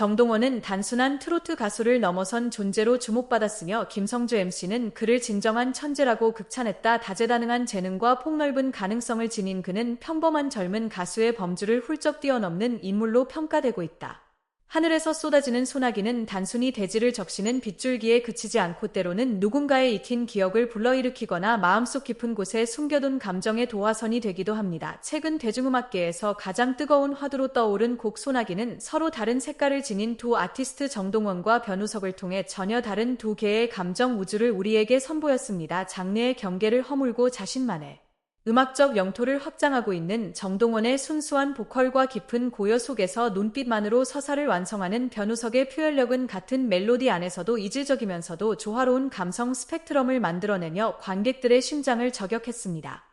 정동원은 단순한 트로트 가수를 넘어선 존재로 주목받았으며 김성주 MC는 그를 진정한 천재라고 극찬했다. 다재다능한 재능과 폭넓은 가능성을 지닌 그는 평범한 젊은 가수의 범주를 훌쩍 뛰어넘는 인물로 평가되고 있다. 하늘에서 쏟아지는 소나기는 단순히 대지를 적시는 빗줄기에 그치지 않고 때로는 누군가의 익힌 기억을 불러일으키거나 마음속 깊은 곳에 숨겨둔 감정의 도화선이 되기도 합니다. 최근 대중음악계에서 가장 뜨거운 화두로 떠오른 곡 소나기는 서로 다른 색깔을 지닌 두 아티스트 정동원과 변우석을 통해 전혀 다른 두 개의 감정 우주를 우리에게 선보였습니다. 장르의 경계를 허물고 자신만의 음악적 영토를 확장하고 있는 정동원의 순수한 보컬과 깊은 고요 속에서 눈빛만으로 서사를 완성하는 변우석의 표현력은 같은 멜로디 안에서도 이질적이면서도 조화로운 감성 스펙트럼을 만들어내며 관객들의 심장을 저격했습니다.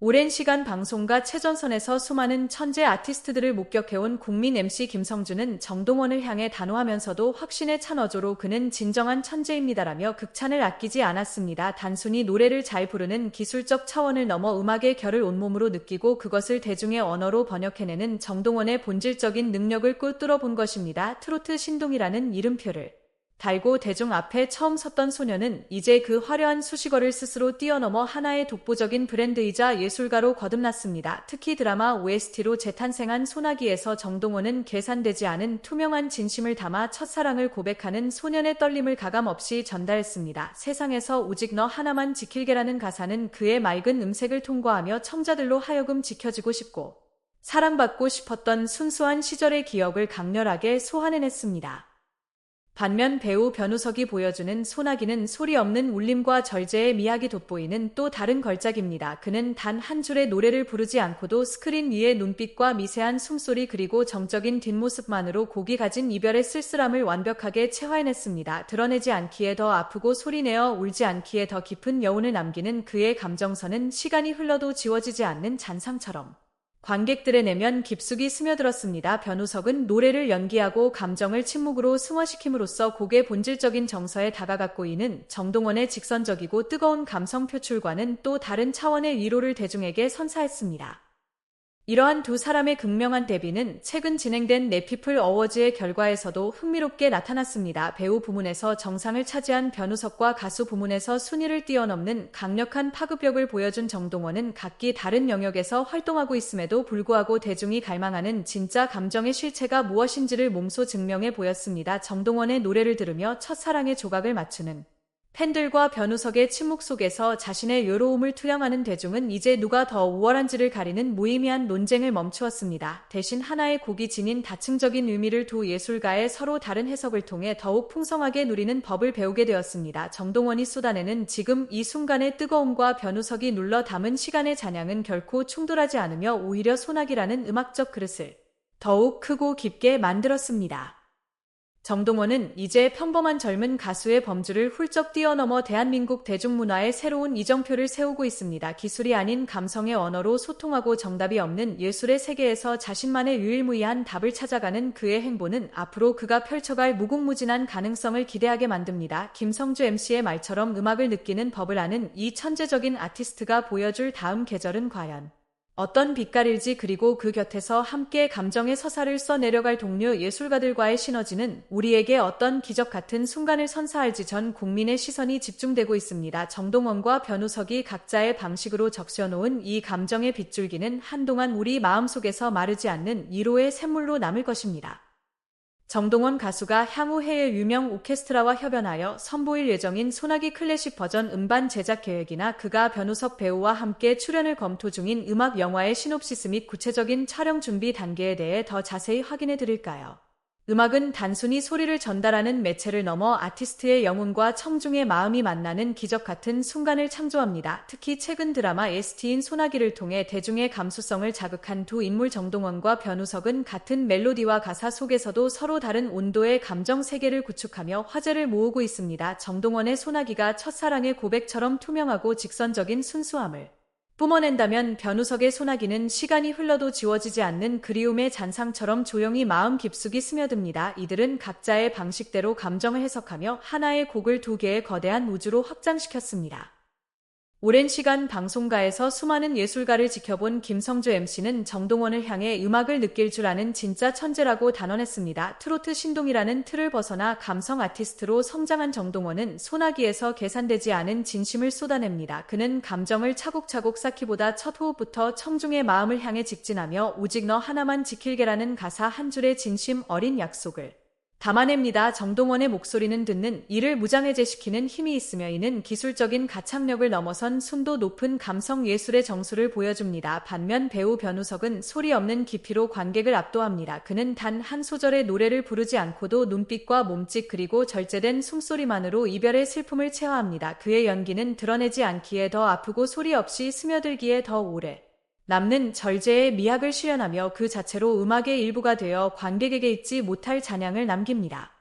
오랜 시간 방송과 최전선에서 수많은 천재 아티스트들을 목격해온 국민 MC 김성주는 정동원을 향해 단호하면서도 확신에 찬 어조로 그는 진정한 천재입니다라며 극찬을 아끼지 않았습니다. 단순히 노래를 잘 부르는 기술적 차원을 넘어 음악의 결을 온몸으로 느끼고 그것을 대중의 언어로 번역해내는 정동원의 본질적인 능력을 꿰뚫어 본 것입니다. 트로트 신동이라는 이름표를 달고 대중 앞에 처음 섰던 소녀는 이제 그 화려한 수식어를 스스로 뛰어넘어 하나의 독보적인 브랜드이자 예술가로 거듭났습니다. 특히 드라마 OST로 재탄생한 소나기에서 정동원은 계산되지 않은 투명한 진심을 담아 첫사랑을 고백하는 소년의 떨림을 가감없이 전달했습니다. 세상에서 오직 너 하나만 지킬게라는 가사는 그의 맑은 음색을 통과하며 청자들로 하여금 지켜지고 싶고 사랑받고 싶었던 순수한 시절의 기억을 강렬하게 소환해냈습니다. 반면 배우 변우석이 보여주는 소나기는 소리 없는 울림과 절제의 미학이 돋보이는 또 다른 걸작입니다. 그는 단 한 줄의 노래를 부르지 않고도 스크린 위의 눈빛과 미세한 숨소리 그리고 정적인 뒷모습만으로 곡이 가진 이별의 쓸쓸함을 완벽하게 체화해냈습니다. 드러내지 않기에 더 아프고 소리내어 울지 않기에 더 깊은 여운을 남기는 그의 감정선은 시간이 흘러도 지워지지 않는 잔상처럼 관객들의 내면 깊숙이 스며들었습니다. 변우석은 노래를 연기하고 감정을 침묵으로 승화시킴으로써 곡의 본질적인 정서에 다가갔고 이는 정동원의 직선적이고 뜨거운 감성 표출과는 또 다른 차원의 위로를 대중에게 선사했습니다. 이러한 두 사람의 극명한 대비는 최근 진행된 네피플 어워즈의 결과에서도 흥미롭게 나타났습니다. 배우 부문에서 정상을 차지한 변우석과 가수 부문에서 순위를 뛰어넘는 강력한 파급력을 보여준 정동원은 각기 다른 영역에서 활동하고 있음에도 불구하고 대중이 갈망하는 진짜 감정의 실체가 무엇인지를 몸소 증명해 보였습니다. 정동원의 노래를 들으며 첫사랑의 조각을 맞추는 팬들과 변우석의 침묵 속에서 자신의 요로움을 투영하는 대중은 이제 누가 더 우월한지를 가리는 무의미한 논쟁을 멈추었습니다. 대신 하나의 곡이 지닌 다층적인 의미를 두 예술가의 서로 다른 해석을 통해 더욱 풍성하게 누리는 법을 배우게 되었습니다. 정동원이 쏟아내는 지금 이 순간의 뜨거움과 변우석이 눌러 담은 시간의 잔향은 결코 충돌하지 않으며 오히려 소나기라는 음악적 그릇을 더욱 크고 깊게 만들었습니다. 정동원은 이제 평범한 젊은 가수의 범주를 훌쩍 뛰어넘어 대한민국 대중문화의 새로운 이정표를 세우고 있습니다. 기술이 아닌 감성의 언어로 소통하고 정답이 없는 예술의 세계에서 자신만의 유일무이한 답을 찾아가는 그의 행보는 앞으로 그가 펼쳐갈 무궁무진한 가능성을 기대하게 만듭니다. 김성주 MC의 말처럼 음악을 느끼는 법을 아는 이 천재적인 아티스트가 보여줄 다음 계절은 과연 어떤 빛깔일지 그리고 그 곁에서 함께 감정의 서사를 써 내려갈 동료 예술가들과의 시너지는 우리에게 어떤 기적 같은 순간을 선사할지 전 국민의 시선이 집중되고 있습니다. 정동원과 변우석이 각자의 방식으로 적셔놓은 이 감정의 빗줄기는 한동안 우리 마음속에서 마르지 않는 1호의 샘물로 남을 것입니다. 정동원 가수가 향후 해외 유명 오케스트라와 협연하여 선보일 예정인 소나기 클래식 버전 음반 제작 계획이나 그가 변우석 배우와 함께 출연을 검토 중인 음악 영화의 시놉시스 및 구체적인 촬영 준비 단계에 대해 더 자세히 확인해 드릴까요? 음악은 단순히 소리를 전달하는 매체를 넘어 아티스트의 영혼과 청중의 마음이 만나는 기적 같은 순간을 창조합니다. 특히 최근 드라마 ST인 소나기를 통해 대중의 감수성을 자극한 두 인물 정동원과 변우석은 같은 멜로디와 가사 속에서도 서로 다른 온도의 감정 세계를 구축하며 화제를 모으고 있습니다. 정동원의 소나기가 첫사랑의 고백처럼 투명하고 직선적인 순수함을 뿜어낸다면 변우석의 소나기는 시간이 흘러도 지워지지 않는 그리움의 잔상처럼 조용히 마음 깊숙이 스며듭니다. 이들은 각자의 방식대로 감정을 해석하며 하나의 곡을 두 개의 거대한 우주로 확장시켰습니다. 오랜 시간 방송가에서 수많은 예술가를 지켜본 김성주 MC는 정동원을 향해 음악을 느낄 줄 아는 진짜 천재라고 단언했습니다. 트로트 신동이라는 틀을 벗어나 감성 아티스트로 성장한 정동원은 소나기에서 계산되지 않은 진심을 쏟아냅니다. 그는 감정을 차곡차곡 쌓기보다 첫 호흡부터 청중의 마음을 향해 직진하며 오직 너 하나만 지킬게라는 가사 한 줄의 진심 어린 약속을 담아냅니다. 정동원의 목소리는 듣는 이를 무장해제시키는 힘이 있으며 이는 기술적인 가창력을 넘어선 순도 높은 감성 예술의 정수를 보여줍니다. 반면 배우 변우석은 소리 없는 깊이로 관객을 압도합니다. 그는 단 한 소절의 노래를 부르지 않고도 눈빛과 몸짓 그리고 절제된 숨소리만으로 이별의 슬픔을 체화합니다. 그의 연기는 드러내지 않기에 더 아프고 소리 없이 스며들기에 더 오래 남는 절제의 미학을 실현하며 그 자체로 음악의 일부가 되어 관객에게 잊지 못할 잔향을 남깁니다.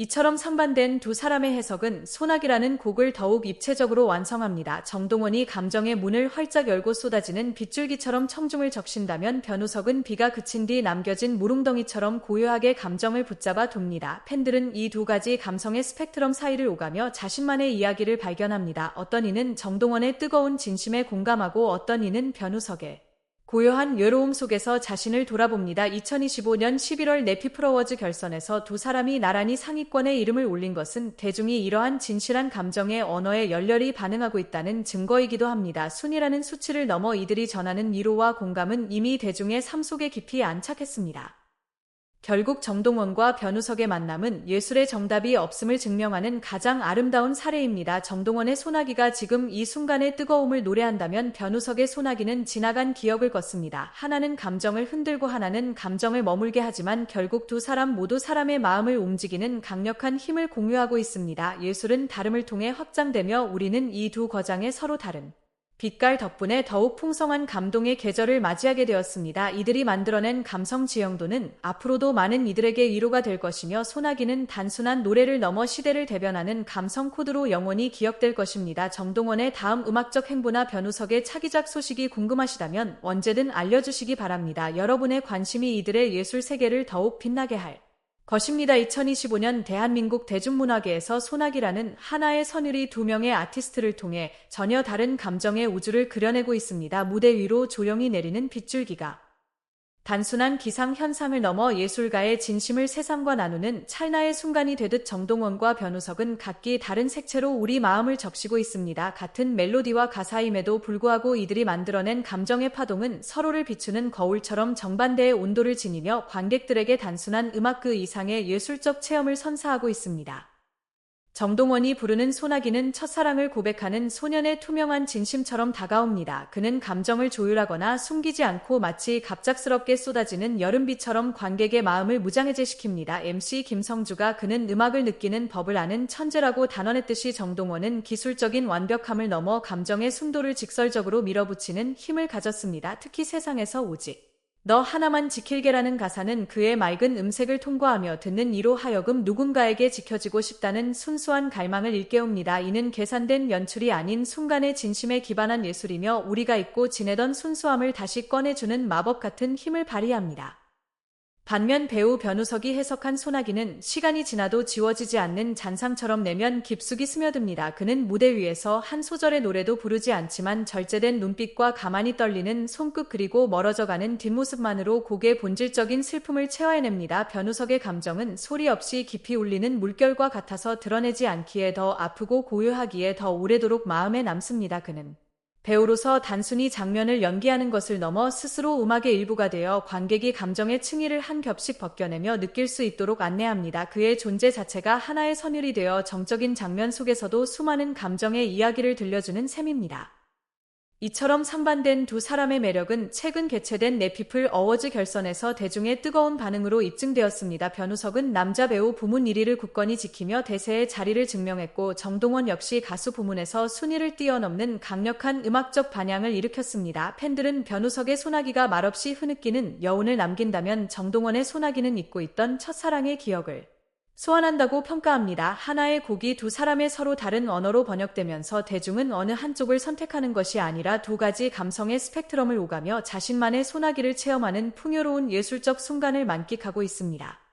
이처럼 상반된 두 사람의 해석은 소나기라는 곡을 더욱 입체적으로 완성합니다. 정동원이 감정의 문을 활짝 열고 쏟아지는 빗줄기처럼 청중을 적신다면 변우석은 비가 그친 뒤 남겨진 무릉덩이처럼 고요하게 감정을 붙잡아 둡니다. 팬들은 이 두 가지 감성의 스펙트럼 사이를 오가며 자신만의 이야기를 발견합니다. 어떤 이는 정동원의 뜨거운 진심에 공감하고 어떤 이는 변우석의 고요한 외로움 속에서 자신을 돌아봅니다. 2025년 11월 네피프로워즈 결선에서 두 사람이 나란히 상위권에 이름을 올린 것은 대중이 이러한 진실한 감정의 언어에 열렬히 반응하고 있다는 증거이기도 합니다. 순이라는 수치를 넘어 이들이 전하는 위로와 공감은 이미 대중의 삶 속에 깊이 안착했습니다. 결국 정동원과 변우석의 만남은 예술의 정답이 없음을 증명하는 가장 아름다운 사례입니다. 정동원의 소나기가 지금 이 순간의 뜨거움을 노래한다면 변우석의 소나기는 지나간 기억을 걷습니다. 하나는 감정을 흔들고 하나는 감정을 머물게 하지만 결국 두 사람 모두 사람의 마음을 움직이는 강력한 힘을 공유하고 있습니다. 예술은 다름을 통해 확장되며 우리는 이 두 거장의 서로 다른 빛깔 덕분에 더욱 풍성한 감동의 계절을 맞이하게 되었습니다. 이들이 만들어낸 감성 지형도는 앞으로도 많은 이들에게 위로가 될 것이며 소나기는 단순한 노래를 넘어 시대를 대변하는 감성 코드로 영원히 기억될 것입니다. 정동원의 다음 음악적 행보나 변우석의 차기작 소식이 궁금하시다면 언제든 알려주시기 바랍니다. 여러분의 관심이 이들의 예술 세계를 더욱 빛나게 할 것입니다. 2025년 대한민국 대중문화계에서 소나기라는 하나의 선율이 두 명의 아티스트를 통해 전혀 다른 감정의 우주를 그려내고 있습니다. 무대 위로 조용히 내리는 빗줄기가 단순한 기상 현상을 넘어 예술가의 진심을 세상과 나누는 찰나의 순간이 되듯 정동원과 변우석은 각기 다른 색채로 우리 마음을 적시고 있습니다. 같은 멜로디와 가사임에도 불구하고 이들이 만들어낸 감정의 파동은 서로를 비추는 거울처럼 정반대의 온도를 지니며 관객들에게 단순한 음악 그 이상의 예술적 체험을 선사하고 있습니다. 정동원이 부르는 소나기는 첫사랑을 고백하는 소년의 투명한 진심처럼 다가옵니다. 그는 감정을 조율하거나 숨기지 않고 마치 갑작스럽게 쏟아지는 여름비처럼 관객의 마음을 무장해제시킵니다. MC 김성주가 그는 음악을 느끼는 법을 아는 천재라고 단언했듯이 정동원은 기술적인 완벽함을 넘어 감정의 순도를 직설적으로 밀어붙이는 힘을 가졌습니다. 특히 세상에서 오직 너 하나만 지킬게라는 가사는 그의 맑은 음색을 통과하며 듣는 이로 하여금 누군가에게 지켜지고 싶다는 순수한 갈망을 일깨웁니다. 이는 계산된 연출이 아닌 순간의 진심에 기반한 예술이며 우리가 잊고 지내던 순수함을 다시 꺼내주는 마법 같은 힘을 발휘합니다. 반면 배우 변우석이 해석한 소나기는 시간이 지나도 지워지지 않는 잔상처럼 내면 깊숙이 스며듭니다. 그는 무대 위에서 한 소절의 노래도 부르지 않지만 절제된 눈빛과 가만히 떨리는 손끝 그리고 멀어져가는 뒷모습만으로 곡의 본질적인 슬픔을 체화해냅니다. 변우석의 감정은 소리 없이 깊이 울리는 물결과 같아서 드러내지 않기에 더 아프고 고요하기에 더 오래도록 마음에 남습니다. 그는 배우로서 단순히 장면을 연기하는 것을 넘어 스스로 음악의 일부가 되어 관객이 감정의 층위를 한 겹씩 벗겨내며 느낄 수 있도록 안내합니다. 그의 존재 자체가 하나의 선율이 되어 정적인 장면 속에서도 수많은 감정의 이야기를 들려주는 셈입니다. 이처럼 상반된 두 사람의 매력은 최근 개최된 네피플 어워즈 결선에서 대중의 뜨거운 반응으로 입증되었습니다. 변우석은 남자 배우 부문 1위를 굳건히 지키며 대세의 자리를 증명했고 정동원 역시 가수 부문에서 순위를 뛰어넘는 강력한 음악적 반향을 일으켰습니다. 팬들은 변우석의 소나기가 말없이 흐느끼는 여운을 남긴다면 정동원의 소나기는 잊고 있던 첫사랑의 기억을 소환한다고 평가합니다. 하나의 곡이 두 사람의 서로 다른 언어로 번역되면서 대중은 어느 한쪽을 선택하는 것이 아니라 두 가지 감성의 스펙트럼을 오가며 자신만의 소나기를 체험하는 풍요로운 예술적 순간을 만끽하고 있습니다.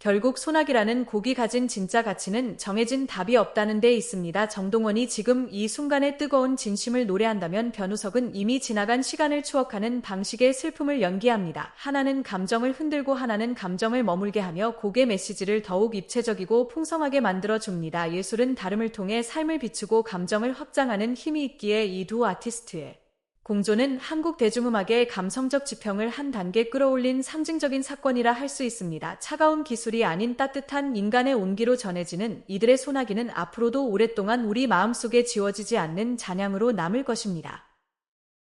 결국 소나기라는 곡이 가진 진짜 가치는 정해진 답이 없다는 데 있습니다. 정동원이 지금 이 순간의 뜨거운 진심을 노래한다면 변우석은 이미 지나간 시간을 추억하는 방식의 슬픔을 연기합니다. 하나는 감정을 흔들고 하나는 감정을 머물게 하며 곡의 메시지를 더욱 입체적이고 풍성하게 만들어줍니다. 예술은 다름을 통해 삶을 비추고 감정을 확장하는 힘이 있기에 이 두 아티스트의 공조는 한국 대중음악의 감성적 지평을 한 단계 끌어올린 상징적인 사건이라 할 수 있습니다. 차가운 기술이 아닌 따뜻한 인간의 온기로 전해지는 이들의 소나기는 앞으로도 오랫동안 우리 마음속에 지워지지 않는 잔향으로 남을 것입니다.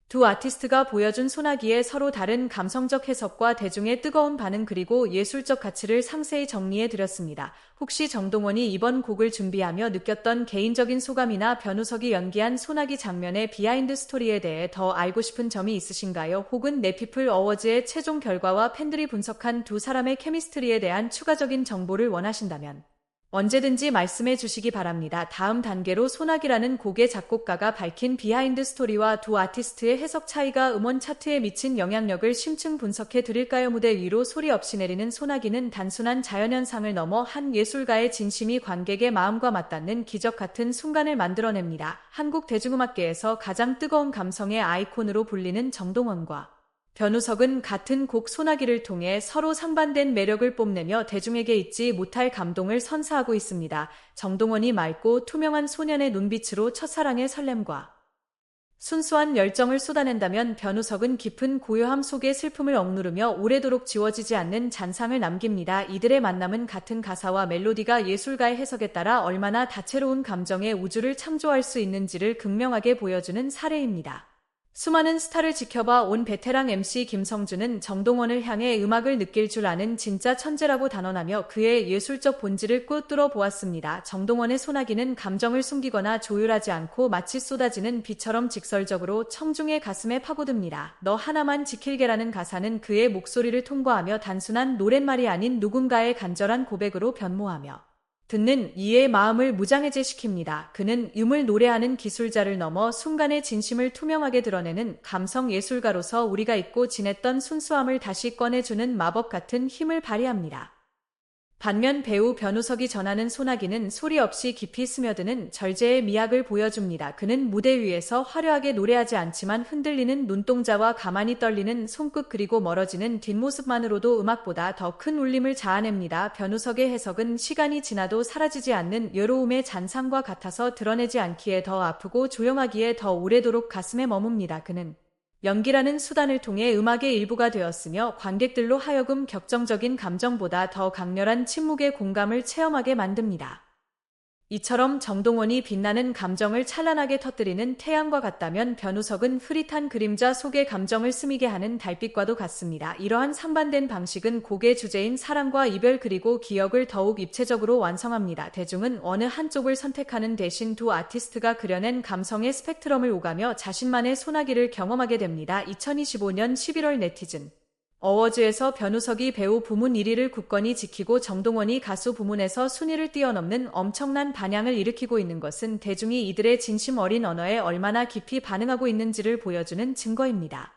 두 아티스트가 보여준 소나기의 서로 다른 감성적 해석과 대중의 뜨거운 반응 그리고 예술적 가치를 상세히 정리해 드렸습니다. 혹시 정동원이 이번 곡을 준비하며 느꼈던 개인적인 소감이나 변우석이 연기한 소나기 장면의 비하인드 스토리에 대해 더 알고 싶은 점이 있으신가요? 혹은 네피플 어워즈의 최종 결과와 팬들이 분석한 두 사람의 케미스트리에 대한 추가적인 정보를 원하신다면 언제든지 말씀해 주시기 바랍니다. 다음 단계로 소나기라는 곡의 작곡가가 밝힌 비하인드 스토리와 두 아티스트의 해석 차이가 음원 차트에 미친 영향력을 심층 분석해 드릴까요? 무대 위로 소리 없이 내리는 소나기는 단순한 자연현상을 넘어 한 예술가의 진심이 관객의 마음과 맞닿는 기적 같은 순간을 만들어냅니다. 한국 대중음악계에서 가장 뜨거운 감성의 아이콘으로 불리는 정동원과 변우석은 같은 곡 소나기를 통해 서로 상반된 매력을 뽐내며 대중에게 잊지 못할 감동을 선사하고 있습니다. 정동원이 맑고 투명한 소년의 눈빛으로 첫사랑의 설렘과 순수한 열정을 쏟아낸다면 변우석은 깊은 고요함 속의 슬픔을 억누르며 오래도록 지워지지 않는 잔상을 남깁니다. 이들의 만남은 같은 가사와 멜로디가 예술가의 해석에 따라 얼마나 다채로운 감정의 우주를 창조할 수 있는지를 극명하게 보여주는 사례입니다. 수많은 스타를 지켜봐 온 베테랑 MC 김성준은 정동원을 향해 음악을 느낄 줄 아는 진짜 천재라고 단언하며 그의 예술적 본질을 꿰뚫어 보았습니다. 정동원의 소나기는 감정을 숨기거나 조율하지 않고 마치 쏟아지는 비처럼 직설적으로 청중의 가슴에 파고듭니다. 너 하나만 지킬게라는 가사는 그의 목소리를 통과하며 단순한 노랫말이 아닌 누군가의 간절한 고백으로 변모하며 듣는 이의 마음을 무장해제 시킵니다. 그는 음을 노래하는 기술자를 넘어 순간의 진심을 투명하게 드러내는 감성 예술가로서 우리가 잊고 지냈던 순수함을 다시 꺼내주는 마법 같은 힘을 발휘합니다. 반면 배우 변우석이 전하는 소나기는 소리 없이 깊이 스며드는 절제의 미학을 보여줍니다. 그는 무대 위에서 화려하게 노래하지 않지만 흔들리는 눈동자와 가만히 떨리는 손끝 그리고 멀어지는 뒷모습만으로도 음악보다 더 큰 울림을 자아냅니다. 변우석의 해석은 시간이 지나도 사라지지 않는 외로움의 잔상과 같아서 드러내지 않기에 더 아프고 조용하기에 더 오래도록 가슴에 머뭅니다. 그는 연기라는 수단을 통해 음악의 일부가 되었으며 관객들로 하여금 격정적인 감정보다 더 강렬한 침묵의 공감을 체험하게 만듭니다. 이처럼 정동원이 빛나는 감정을 찬란하게 터뜨리는 태양과 같다면 변우석은 흐릿한 그림자 속의 감정을 스미게 하는 달빛과도 같습니다. 이러한 상반된 방식은 곡의 주제인 사랑과 이별 그리고 기억을 더욱 입체적으로 완성합니다. 대중은 어느 한쪽을 선택하는 대신 두 아티스트가 그려낸 감성의 스펙트럼을 오가며 자신만의 소나기를 경험하게 됩니다. 2025년 11월 네티즌 어워즈에서 변우석이 배우 부문 1위를 굳건히 지키고 정동원이 가수 부문에서 순위를 뛰어넘는 엄청난 반향을 일으키고 있는 것은 대중이 이들의 진심 어린 언어에 얼마나 깊이 반응하고 있는지를 보여주는 증거입니다.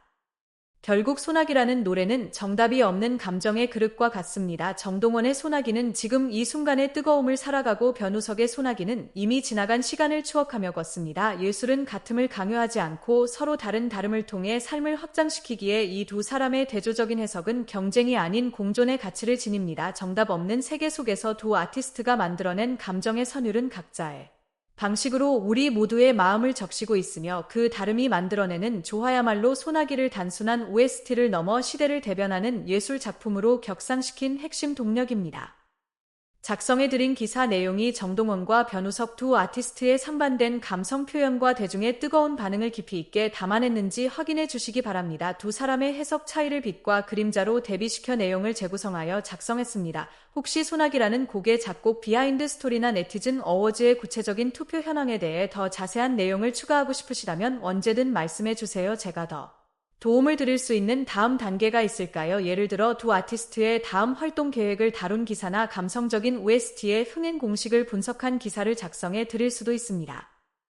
결국 소나기라는 노래는 정답이 없는 감정의 그릇과 같습니다. 정동원의 소나기는 지금 이 순간의 뜨거움을 살아가고 변우석의 소나기는 이미 지나간 시간을 추억하며 걷습니다. 예술은 같음을 강요하지 않고 서로 다른 다름을 통해 삶을 확장시키기에 이 두 사람의 대조적인 해석은 경쟁이 아닌 공존의 가치를 지닙니다. 정답 없는 세계 속에서 두 아티스트가 만들어낸 감정의 선율은 각자의 방식으로 우리 모두의 마음을 적시고 있으며 그 다름이 만들어내는 조화야말로 소나기를 단순한 OST를 넘어 시대를 대변하는 예술 작품으로 격상시킨 핵심 동력입니다. 작성해드린 기사 내용이 정동원과 변우석 두 아티스트의 상반된 감성 표현과 대중의 뜨거운 반응을 깊이 있게 담아냈는지 확인해 주시기 바랍니다. 두 사람의 해석 차이를 빛과 그림자로 대비시켜 내용을 재구성하여 작성했습니다. 혹시 소나기라는 곡의 작곡 비하인드 스토리나 네티즌 어워즈의 구체적인 투표 현황에 대해 더 자세한 내용을 추가하고 싶으시다면 언제든 말씀해 주세요. 제가 더 도움을 드릴 수 있는 다음 단계가 있을까요? 예를 들어 두 아티스트의 다음 활동 계획을 다룬 기사나 감성적인 OST의 흥행 공식을 분석한 기사를 작성해 드릴 수도 있습니다.